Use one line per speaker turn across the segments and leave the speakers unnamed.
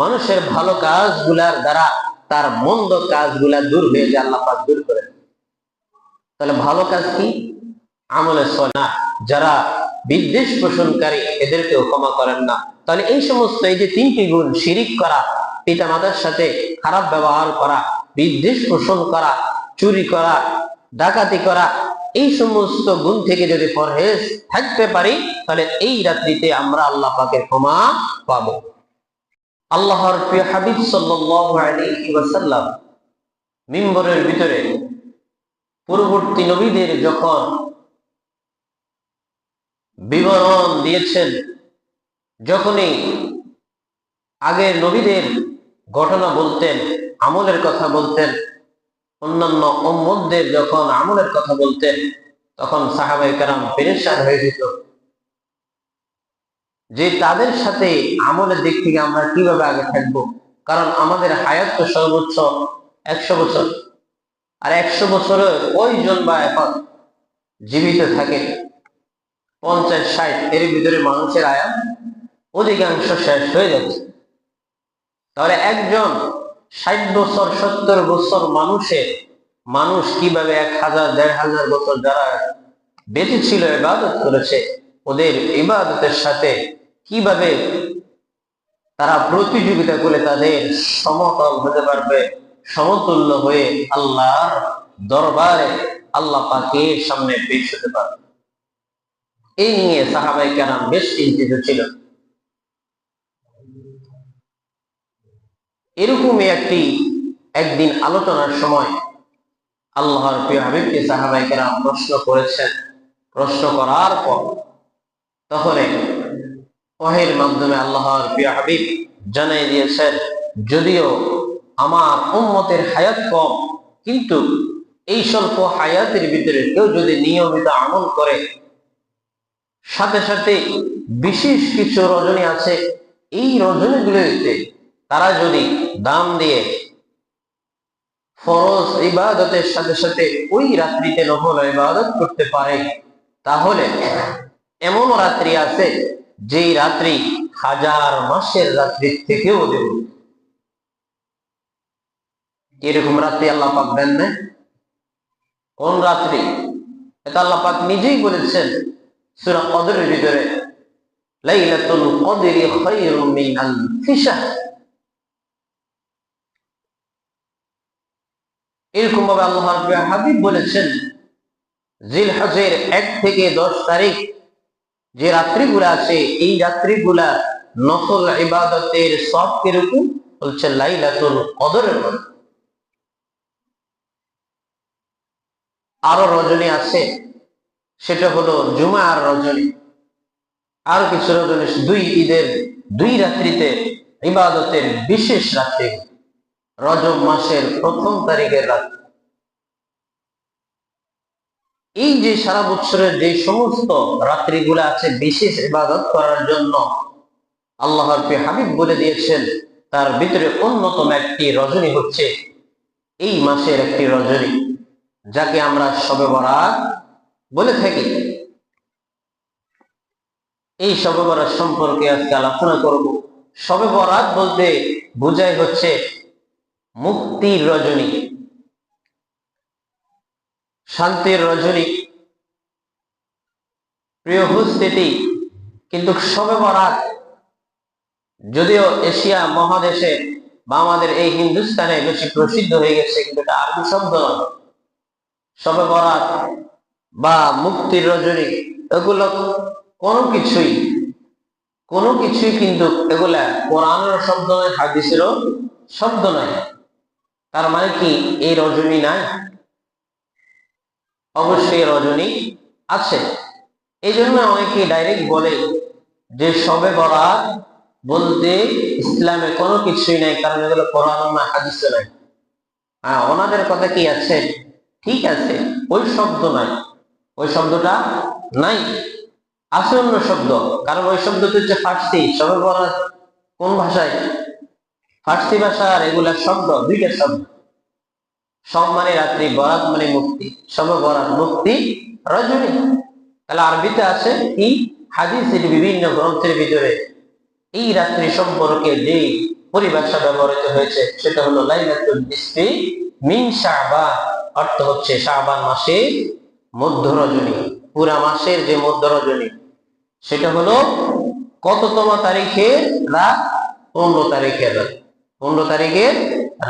মানুষের ভালো কাজগুলার দ্বারা তার মন্দ কাজগুলা দূর হয়ে যায়, আল্লাহ দূর করেন তাহলে ভালো কাজ কি? আমলে সনা যারা বিদ্বেষ পোষণকারী, এদেরকেও ক্ষমা করেন না। তাহলে এই সমস্ত এই যে তিনটি গুণ, শিরিক করা পিতা মাতার সাথে খারাপ ব্যবহার করা, বিদ্বেষ পোষণ করা, চুরি করা ডাকাতি করা, এই সমস্ত গুণ থেকে যদি পরহেজ থাকতে পারি, তাহলে এই রাত্রিতে আমরা আল্লাহ পাকের ক্ষমা পাবো। আল্লাহর প্রিয় হাবিব ওয়াসাল্লাম মিম্বরের ভিতরে পূর্ববর্তী নবীদের যখন বিবরণ দিয়েছেন, যখনই আগের নবীদের ঘটনা বলতেন, আমলের কথা বলতেন অন্যান্য উম্মতদের যখন আমলের কথা বলতেন, তখন সাহাবাই কারাম পেরেশান হয়ে যেত। যে তাদের সাথে আমলের দিক থেকে আমরা কীভাবে আগে থাকব? কারণ আমাদের হায়াত তো সর্বোচ্চ একশো বছর। আর একশো বছরে কয়জন বা এখন জীবিত থাকে। পঞ্চাশ, ষাট, এর ভিতরে মানুষের আয়াত অধিকাংশ শেষ হয়ে যাচ্ছে। তাহলে একজন ষাট বছর, সত্তর বছর মানুষের, মানুষ কীভাবে এক হাজার, দেড় হাজার বছর যারা বেঁচে ছিল, ইবাদত করেছে, ওদের ইবাদতের সাথে কীভাবে তারা প্রতিযোগিতা করে তাদের সমতল হতে পারবে, সমতুল্য হয়ে আল্লাহর দরবারে আল্লাহ পাকের সামনে পেশ হতে পারবে। এই নিয়ে সাহাবাই কেরাম বেশ চিন্তিত ছিল। এরকমই একটি, একদিন আলোচনার সময় আল্লাহর প্রিয় হাবিবকে সাহাবাই কেরাম প্রশ্ন করেছেন। প্রশ্ন করার পর তখন ওহের মাধ্যমে আল্লাহর প্রিয় হাবিব জানাই দিয়েছেন, যদিও আমার উম্মতের হায়াত কম, কিন্তু এই স্বল্প হায়াতের ভিতরে কেউ যদি নিয়মিত আমল করে, সাথে সাথে বিশেষ কিছু রজনী আছে, এই রজনীগুলিতে তারা যদি দাম দিয়ে ফরজ ইবাদতের সাথে সাথে ওই রাত্রিতে নফল ইবাদত করতে পারে, তাহলে এমন রাত্রি আছে যেই রাত্রি হাজার মাসের রাত্রি থেকেও দেব এরকম রাত্রি আল্লাহ পাক দেন না কোন রাত্রি? এটা আল্লাহ পাক নিজেই বলেছেন, সূরা কদরের ভিতরে, লাইলাতুল কদরি খায়রুম মিন আলফি শাহর এরকম ভাবে আল্লাহর প্রিয় হাবিব বলেছেন এক থেকে দশ তারিখ যে রাত্রিগুলা আছে, এই রাত্রিগুলা নফল ইবাদতের সব কীরকম? বলছে লাইলাতুল কদরের আরও রজনী আছে, সেটা হলো জুমার রজনী। আর কিছু রজনী দুই ঈদের, দুই রাত্রিতে ইবাদতের বিশেষ রাত্রি রজব মাসের প্রথম তারিখের রাত। এই যে সারা বছরের যে সমস্ত রাত্রিগুলো আছে, বিশেষ ইবাদত করার জন্য আল্লাহর পে হাবিব বলে দিয়েছেন, তার ভিতরে অন্যতম একটি রজনী হচ্ছে এই মাসের একটি রজনী, যাকে আমরা সবে বরাত বলে থাকি। এই সবে বরাত সম্পর্কে আজকে আলোচনা করব। সবে বরাত বলতে বোঝাই হচ্ছে মুক্তির রজনী। শান্তির রজনী। প্রিয় হুস্তিটি কিন্তু সবে বরাত। যদিও এশিয়া মহাদেশে বা আমাদের এই হিন্দুস্তানে বেশি প্রসিদ্ধ হয়ে গেছে, কিন্তু এটা আরবি শব্দ সবে বরাত বা মুক্তির রজনী, এগুলো কোনো কিছুই কোনো কিছুই কিন্তু এগুলা কোরআনের শব্দ নয়, হাদিসেরও শব্দ নয়। তার মানে কি, এই রজনী নাই? অবশ্যই রজনী আছে। এই জন্য অনেকে ডাইরেক্ট বলে যে সবে বরাত বলতে ইসলামে কোনো কিছুই নাই, কারণ এগুলো কোরআন না নাই। হ্যাঁ ওনাদের কথা কি আছে? ঠিক আছে, ওই শব্দ নাই। ওই শব্দটা নাই। আছে অন্য শব্দ, কারণ ওই শব্দটা হচ্ছে ফার্সি। সবে বরাত কোন ভাষায়? ফার্সি ভাষার এগুলা শব্দ, দুইটা শব্দ। সব মানে রাত্রি বরাত মানে মুক্তি, সবে বরাত মুক্তি রজনী। তাহলে আরবিতে আছে কি হাদিসের বিভিন্ন গ্রন্থের ভিতরে। এই রাত্রি সম্পর্কে যে পরিভাষা ব্যবহৃত হয়েছে, সেটা হলো লাইলাতুল নিসফি মিন শাবান, অর্থ হচ্ছে শাবান মাসে মধ্য রজনী পুরা মাসের যে মধ্য রজনী সেটা হলো কততম তারিখে রাত? পনেরো তারিখের রাত। পনেরো তারিখের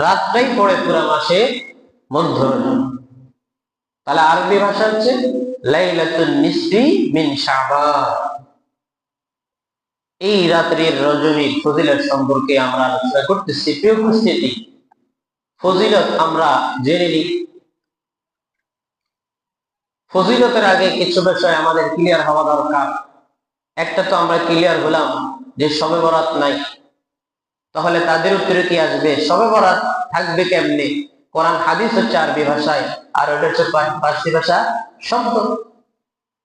রাতটাই পড়ে পুরা মাসে মধ্য তাহলে আরবি ভাষা হচ্ছে মিন এই রাত্রির রজনীর ফজিলত সম্পর্কে আমরা আলোচনা করতেছি, প্রিয় উপস্থিতি। ফজিলত আমরা জেনে নিই। ফজিলতের আগে কিছু বিষয় আমাদের ক্লিয়ার হওয়া দরকার। একটা তো আমরা ক্লিয়ার হলাম যে সবে বরাত নাই। তাহলে তাদের উত্তরে কি আসবে? সবে বরাত থাকবে কেমনে? কোরআন, হাদিস হচ্ছে আরবি ভাষায়, আর ওটা হচ্ছে ফার্সি ভাষা শব্দ।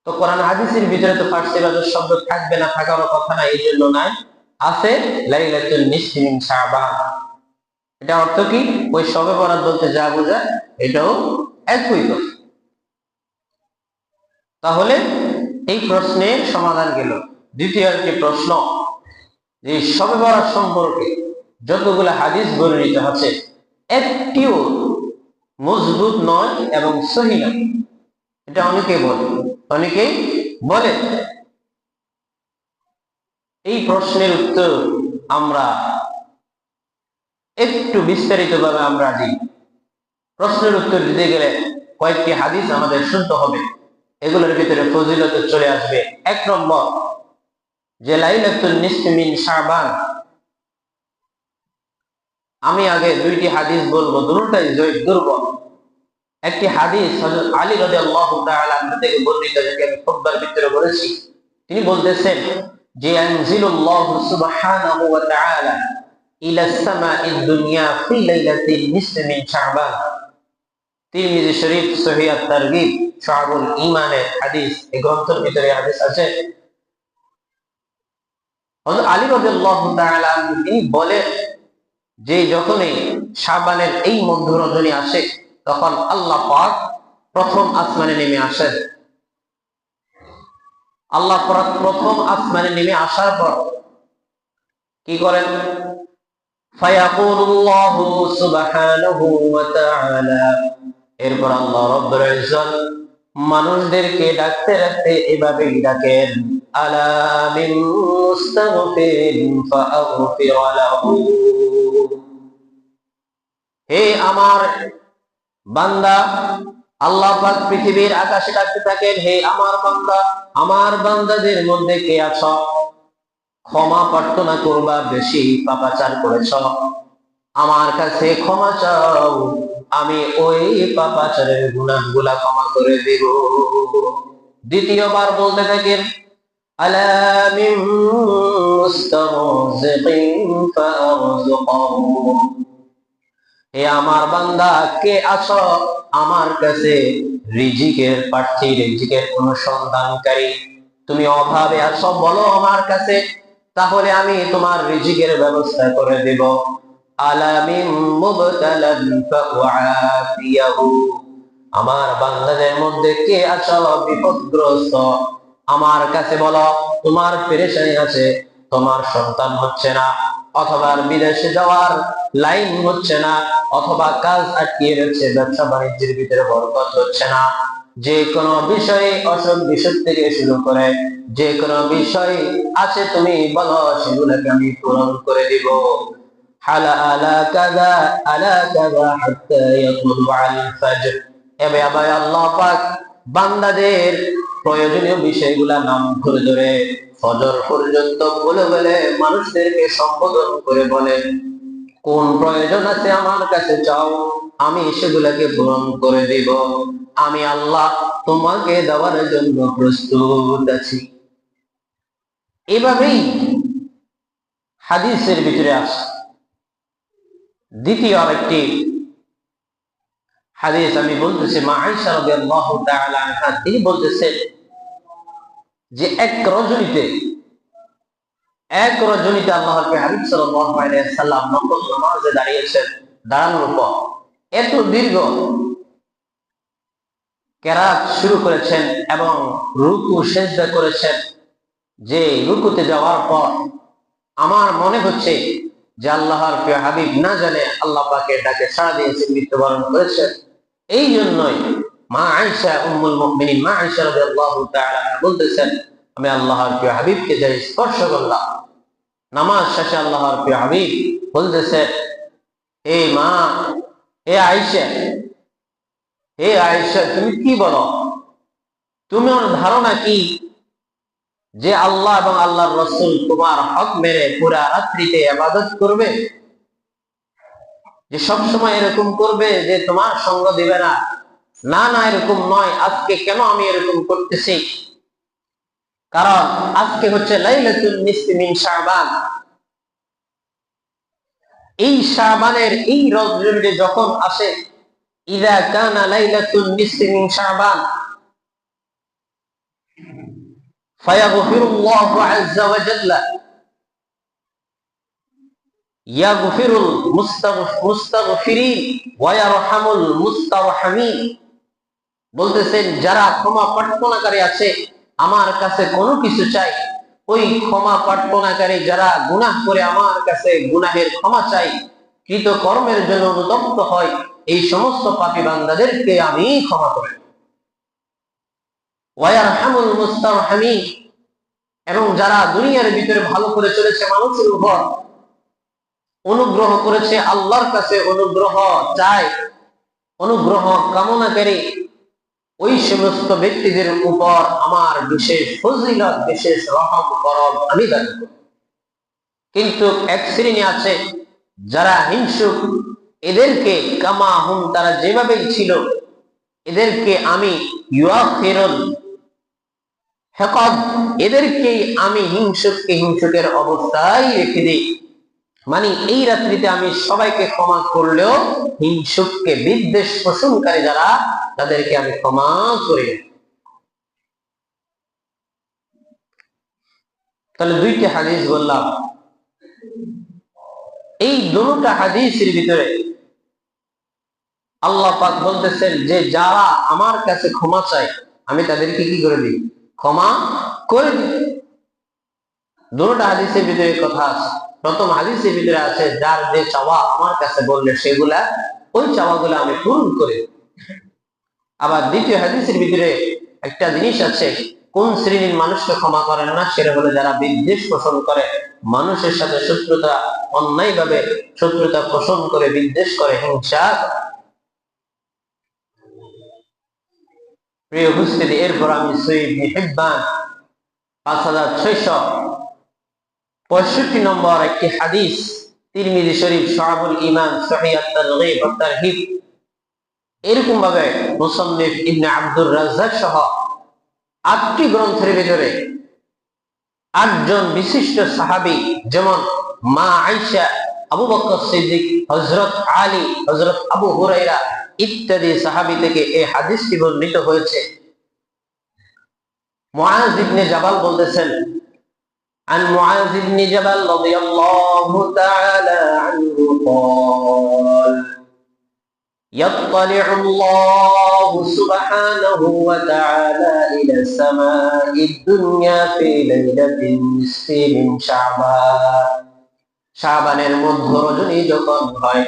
তো কোরআন, হাদিসের ভিতরে তো ফার্সি ভাষার শব্দ থাকবে না থাকারও কথা না এই জন্য নাই। আছে লাইলাতুল নিসফি মিন শাবান। এটা অর্থ কি? ওই সবে বরাত বলতে যা বোঝায় এটাও একই তাহলে এই প্রশ্নের সমাধান গেল। দ্বিতীয় একটি প্রশ্ন যে সবে বরাত সম্পর্কে যতগুলো হাদিস বর্ণিত আছে, একটিও মজবুত নয় এবং সহি নয়। এটা অনেকেই বলে অনেকেই বলে। এই প্রশ্নের উত্তর আমরা একটু বিস্তারিত ভাবে আমরা দিই। প্রশ্নের উত্তর দিতে গেলে কয়েকটি হাদিস আমাদের শুনতে হবে। এগুলোর ভিতরে ফজিলত চলে আসবে। এক নম্বর যে লাইলাতুল নিসমিন শাবান। আমি আগে দুইটি হাদিস বলব, দুটাই দুর্বল। একটি হাদিস হযরত আলী রাদিয়াল্লাহু তাআলা থেকে বর্ণিত, যেটি আমি খুতবার ভিতরে বলেছি। তিনি বলতেছেন, যে আনজিলুল্লাহু সুবহানাহু ওয়া তাআলা ইলা সামাঈদ দুনিয়া ফি লাইলাতিন নিসফি মিন শাবান। তিরমিজি শরীফ সহিহ আত-তারগিব শাহুল ঈমানের হাদিস, এই গ্রন্থের ভিতরে হাদিস আছে। তিনি বলেন যে যখনই শাবানের এই মধ্য রজনী আসে, তখন আল্লাহ পাক প্রথম আসমানে নেমে আসেন। আল্লাহ প্রথম আসমানে নেমে আসার পর কি করেন? এরপর আল্লাহ রব্বুল মানুষদেরকে ডাকতে ডাকতে এভাবেই ডাকেন হে আমার বান্দা, আল্লাহ পৃথিবীর আকাশে ডাকতে থাকেন, হে আমার বান্দা, আমার বান্দাদের মধ্যে কে আছো? ক্ষমা প্রার্থনা করবা, বেশি পাপাচার করেছ। আমার কাছে ক্ষমা চাও, আমি ওই পাপাচারের গুনাহগুলা ক্ষমা করে দিব। দ্বিতীয়বার বলতে থাকেন আমার বান্দা, কে আছো? আমার কাছে রিজিকের প্রার্থী, রিজিকের অনুসন্ধানকারী। তুমি অভাবে আছো, বলো আমার কাছে, তাহলে আমি তোমার রিজিকের ব্যবস্থা করে দেব। আমার বান্দাদের মধ্যে কে আছো? বিপদগ্রস্ত। আমার কাছে বলো, তোমার পেরেশানি আছে, তোমার সন্তান হচ্ছে না, অথবা বিদেশে যাওয়ার লাইন হচ্ছে না, অথবা কাজ আটকিয়ে রয়েছে ব্যবসা বাণিজ্যের ভিতরে বরকত হচ্ছে না। যে কোনো বিষয়ে অসুখ বিসুখ থেকে শুরু করে। যে কোনো বিষয় আছে তুমি বলো, সেগুলোকে আমি পূরণ করে দিব। হালা আলা কাদা আলা কাদা হাত্তা ইয়াতুলু আল্লাহ পাক বান্দাদের প্রয়োজনীয় বিষয়গুলা নাম ধরে ধরে ফজর পর্যন্ত বলে বলে মানুষদেরকে সম্বোধন করে বলেন কোন প্রয়োজন আছে আমার কাছে চাও, আমি সেগুলাকে পূরণ করে দিব। আমি আল্লাহ তোমাকে দেওয়ার জন্য প্রস্তুত আছি। এভাবেই হাদিসের ভিতরে আস। দ্বিতীয় আরেকটি হাদিস আমি বলতেছি, মা আয়েশা রাদিয়াল্লাহু তাআলা আনহা, তিনি বলতেছেন যে এক রজনীতে এক রজনীতে আল্লাহ হাবিব সাল্লাল্লাহু আলাইহি সাল্লাম নামাজে দাঁড়িয়েছেন দাঁড়ানোর পর। এত দীর্ঘ কেরাত শুরু করেছেন এবং রুকু সেজদা করেছেন যে রুকুতে যাওয়ার পর আমার মনে হচ্ছে যে আল্লাহর প্রিয় হাবিব না জানে আল্লাহ পাকে ডাকে সাড়া দিয়েছে মৃত্যুবরণ করেছেন এই জন্যই মা আয়সা উম্মুল মুমিনিন, মা আয়সা রাদিয়াল্লাহু তাআলা বলতেছেন, আমি আল্লাহর প্রিয় হাবিবকে যাই স্পর্শ করলাম, নামাজ শেষে আল্লাহর প্রিয় হাবিব বলতেছেন হে মা, এ আয়সা হে আয়েশা, তুমি কি বলো? তুমি ওর ধারণা কি? যে আল্লাহ এবং আল্লাহর রসুল তোমার হক মেরে পুরা রাত্রিতে আবাদত করবে, যে সবসময় এরকম করবে যে তোমার সঙ্গ দিবে না। না না, এরকম নয়। আজকে কেন আমি এরকম করতেছি? কারণ আজকে হচ্ছে লাইলাতুল মিন শাবান। এই শাবানের এই রজনীতে যখন আসে, ইদা কানা লাইলাতুল মিন শাবান فيغفر الله عز وجل يغفر المستغفرين ويرحم المسترحمين বলতেছেন যারা ক্ষমা প্রার্থনাকারী আছে আমার কাছে কোনো কিছু চাই ওই ক্ষমা প্রার্থনাকারী যারা গুনাহ করে আমার কাছে গুনাহের ক্ষমা চাই কৃত কর্মের জন্য অনুতপ্ত হয় এই সমস্ত পাপী বান্দাদেরকে আমি ক্ষমা করি এবং যারা দুনিয়ার ভিতরে ভালো করে চলেছে মানুষের উপর, অনুগ্রহ করেছে আল্লাহর কাছে অনুগ্রহ চায়, অনুগ্রহ কামনাকারী ওই সমস্ত ব্যক্তিদের উপর আমার বিশেষ ফজিলত, বিশেষ রহম করম আমি দান করি কিন্তু এক শ্রেণি আছে যারা হিংসুক এদেরকে কামা হুম তারা যেভাবেই ছিল, এদেরকে আমি ইউয়া ফেরল হেকদ এদেরকেই আমি হিংসুককে হিংসুকের অবস্থায় রেখে দিই। মানে এই রাত্রিতে আমি সবাইকে ক্ষমা করলেও হিংসুককে বিদ্বেষ পোষণকারী যারা, তাদেরকে আমি ক্ষমা করি। তাহলে দুইটি হাদিস বললাম। এই দুটা হাদিসের ভিতরে আল্লাহ পাক বলতেছেন যে, যারা আমার কাছে ক্ষমা চায়, আমি তাদেরকে কি করে দিই? ক্ষমা করে দিই দুটা হাদিসের ভিতরে কথা আছে। প্রথম হাদিসের ভিতরে আছে যার যে চাওয়া আমার কাছে বললে সেগুলা ওই চাওয়াগুলো আমি পূরণ করি আবার দ্বিতীয় হাদিসের ভিতরে একটা জিনিস আছে, কোন শ্রেণির মানুষকে ক্ষমা করেন না, সেটা হলো যারা বিদ্বেষ পোষণ করে, মানুষের সাথে শত্রুতা অন্যায় ভাবে শত্রুতা পোষণ করে, বিদ্বেষ করে, হিংসা প্রিয় উপস্থিতি, এরপর আমি সৈয়দ হিব্বান পাঁচ হাজার ছয়শো পঁয়ষট্টি নম্বর একটি হাদিস, তিরমিজি শরীফ, শাহাবুল ইমান সহিদ এরকম ভাবে মুসন্নিফ ইবনে আব্দুর রাজ্জাক সহ আটটি গ্রন্থের ভিতরে আটজন বিশিষ্ট সাহাবি, যেমন মা আইসা আবু বকর সিদ্দিক হজরত আলী হজরত আবু হুরাইরা ইত্যাদি সাহাবি থেকে এই হাদিসটি বর্ণিত হয়েছে মুআজ ইবনে জাবাল বলতেছেন عن معاذ بن جبل رضي الله تعالى عنه قال يطلع الله سبحانه وتعالى إلى السماء الدنيا في ليلة النصف من شعبان শাবানের মধ্য রজনী যখন হয়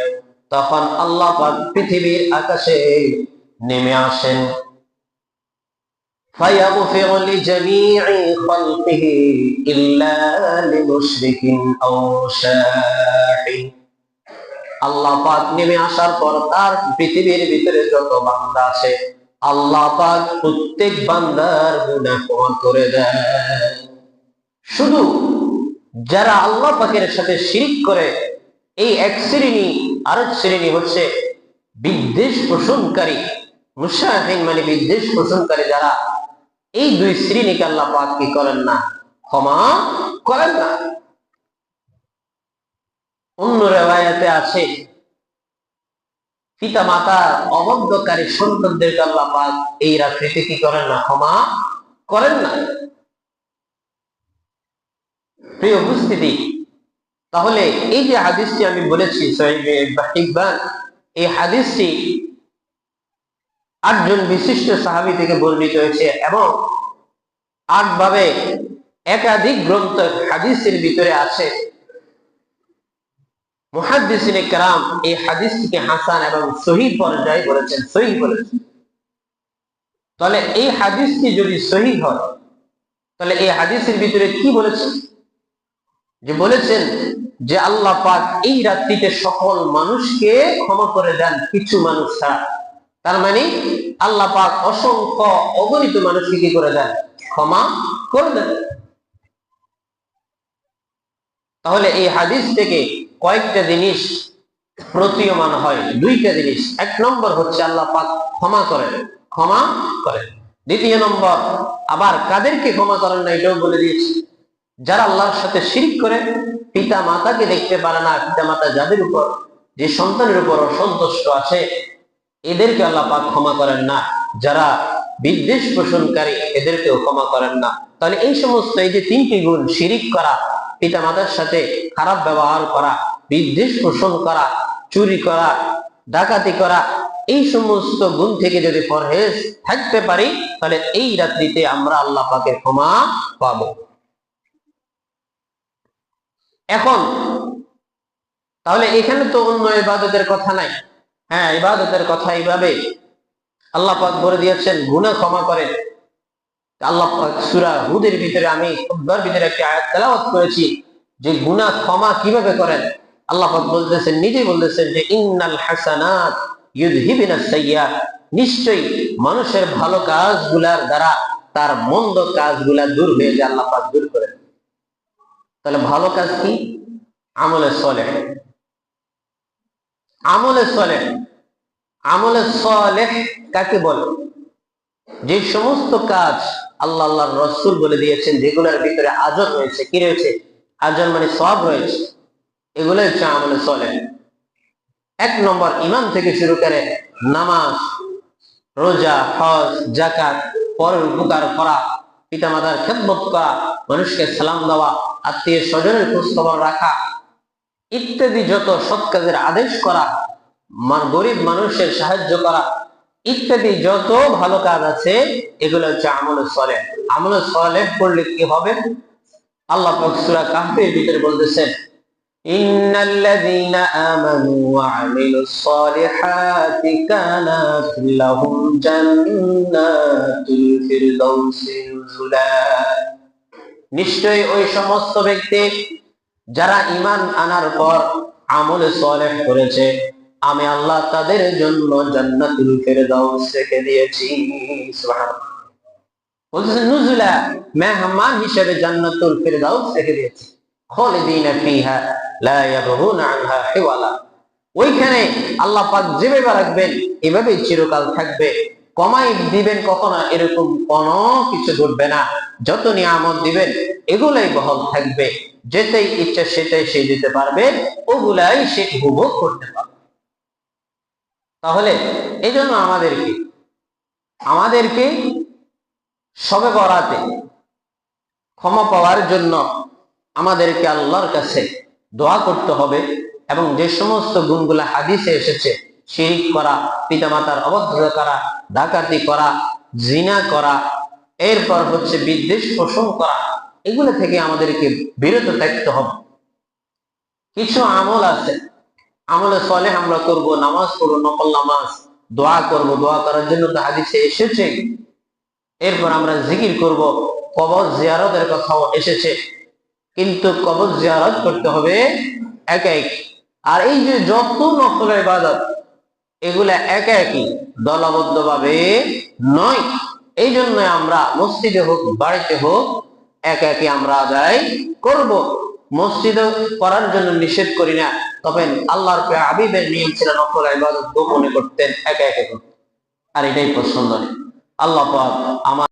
তখন আল্লাহ পাক পৃথিবীর আকাশে নেমে আসেন فيغفر لجميع خلقه إلا لمشرك أو شاحن আল্লাহ পাক নেমে আসার পর তার পৃথিবীর ভিতরে যত বান্দা আছে আল্লাহ পাক প্রত্যেক বান্দার গুনাহ ক্ষমা করে দেয় শুধু যারা আল্লাহ পাকের সাথে শিরিক করে এই এক শ্রেণী আরেক শ্রেণি হচ্ছে বিদ্বেষ পোষণকারী মুসাহিন মানে বিদ্বেষ পোষণকারী যারা, এই দুই শ্রেণীকে আল্লাহ পাক কি করেন না? ক্ষমা করেন না। অন্য রেওয়ায়াতে আছে পিতা মাতার অবদ্ধকারী সন্তানদেরকে আল্লাহ পাক এই রাত্রিতে কি করেন না? ক্ষমা করেন না। প্রিয় উপস্থিতি তাহলে এই যে হাদিসটি আমি বলেছি এই হাদিসটি আটজন বিশিষ্ট সাহাবি থেকে বর্ণিত হয়েছে এবং আট ভাবে একাধিক গ্রন্থ হাদিসের ভিতরে আছে। কেরাম এই হাদিসটিকে হাসান এবং সহি পর্যায়ে বলেছেন সহি বলেছেন। তাহলে এই হাদিসটি যদি সহি হয়, তাহলে এই হাদিসের ভিতরে কি বলেছেন যে বলেছেন যে আল্লাহ পাক এই রাত্রিতে সকল মানুষকে ক্ষমা করে দেন, কিছু মানুষ ছাড়া। তার মানে আল্লাহ পাক অসংখ্য অগণিত মানুষকে কি করে দেন? ক্ষমা করে দেন। তাহলে এই হাদিস থেকে কয়েকটা জিনিস প্রতীয়মান হয়, দুইটা জিনিস। এক নম্বর হচ্ছে আল্লাহ পাক ক্ষমা করেন ক্ষমা করেন। দ্বিতীয় নম্বর, আবার কাদেরকে ক্ষমা করেন না, এটাও বলে দিয়েছি। যারা আল্লাহর সাথে শিরিক করে পিতা মাতাকে দেখতে পারে না, পিতা মাতা যাদের উপর, যে সন্তানের উপর অসন্তুষ্ট আছে, এদেরকে আল্লাহ পাক ক্ষমা করেন না। যারা বিদ্বেষ পোষণকারী, এদেরকেও ক্ষমা করেন না। তাহলে এই সমস্ত এই যে তিনটি গুণ, শিরিক করা, পিতা মাতার সাথে খারাপ ব্যবহার করা, বিদ্বেষ পোষণ করা, চুরি করা, ডাকাতি করা, এই সমস্ত গুণ থেকে যদি পরহেজ থাকতে পারি, তাহলে এই রাত্রিতে আমরা আল্লাহ পাকের ক্ষমা পাবো। এখন, তাহলে এখানে তো অন্য ইবাদতের কথা নাই। হ্যাঁ ইবাদতের কথা এইভাবে আল্লাহ পাক বলে দিয়েছেন গুণা ক্ষমা করেন। আল্লাহ পাক সূরা হুদের ভিতরে আমি খুতবার ভিতরে একটি আয়াত তেলাওয়াত করেছি, যে গুনাহ ক্ষমা কীভাবে করেন? আল্লাহ পাক বলতেছেন, নিজেই বলতেছেন যে, ইন্নাল হাসানাত ইউযহিবিনাস সাইয়্যাত নিশ্চয়ই মানুষের ভালো কাজগুলার দ্বারা তার মন্দ কাজগুলা দূর হয়ে যায়, আল্লাহ পাক দূর করেন তাহলে ভালো কাজ কি? আমলে সলেহ। আমলে সলেহ। আমলে সলেহ কাকে বলে? যে সমস্ত কাজ আল্লাহ আল্লাহর রসুল বলে দিয়েছেন যেগুলোর ভিতরে আজর রয়েছে, কি রয়েছে? আজর মানে সব রয়েছে। এগুলো হচ্ছে আমলে সলেহ। এক নম্বর, ইমাম থেকে শুরু করে নামাজ, রোজা, হজ জাকাত পরের উপকার করা। পিতামাতার খেদমত করা, মানুষকে সালাম দেওয়া, আত্মীয় স্বজনের খোঁজ খবর রাখা, ইত্যাদি যত সৎ কাজের আদেশ করা গরিব মানুষের সাহায্য করা, ইত্যাদি যত ভালো কাজ আছে, এগুলো হচ্ছে আমল সলে আমল সলে করলে কি হবে? আল্লাহ সূরা কাহফের ভিতরে বলতেছেন আমানু ওয়া আমিলুস সালিহাতি কানাত লাহুম জান্নাতুল ফিরদাউসি। নুজুলা নিশ্চয়ই ওই সমস্ত ব্যক্তি যারা ঈমান আনার পর আমলে সালেহ করেছে, আমি আল্লাহ তাদের জন্য জান্নাতুল রেখে দিয়েছি। বলতেছেন ওইখানে আল্লাহ যেভাবে রাখবেন, এভাবেই চিরকাল থাকবে। কমাই দিবেন কখনো, এরকম কোন কিছু ঘটবে না। যত নিয়ামত দিবেন, এগুলাই বহল থাকবে। যেটাই ইচ্ছা সেটাই সে দিতে পারবে, ওগুলাই সে উপভোগ করতে পারবে। তাহলে এই জন্য আমাদেরকে আমাদেরকে সবে বরাতে ক্ষমা পাওয়ার জন্য আমাদেরকে আল্লাহর কাছে দোয়া করতে হবে এবং যে সমস্ত গুণগুলা হাদিসে এসেছে শিরিক করা, পিতামাতার অবদ্ধতা করা, ডাকাতি করা, জিনা করা, এরপর হচ্ছে বিদ্বেষ পোষণ করা, এগুলো থেকে আমাদেরকে বিরত থাকতে হবে। কিছু আমল আছে। আমলে সলে আমরা করব, নামাজ পড়ব নকল নামাজ, দোয়া করব, দোয়া করার জন্য তো হাদিসে এসেছে। এরপর আমরা জিকির করব, কবর জিয়ারতের কথাও এসেছে। কিন্তু কবর জিয়ারত করতে হবে এক এক আর এই যে যত নকল ইবাদত এগুলা একে একই দলবদ্ধ ভাবে নয়। এই জন্য আমরা মসজিদে হোক, বাড়িতে হোক, একে একই আমরা আদায় করব। মসজিদে করার জন্য নিষেধ করি না, তবে আল্লাহর আবিবের নিয়ম ছিল নকল ইবাদত গোপনে করতেন, একে একে করতেন। আর এটাই পছন্দ নেই আল্লাহ আমার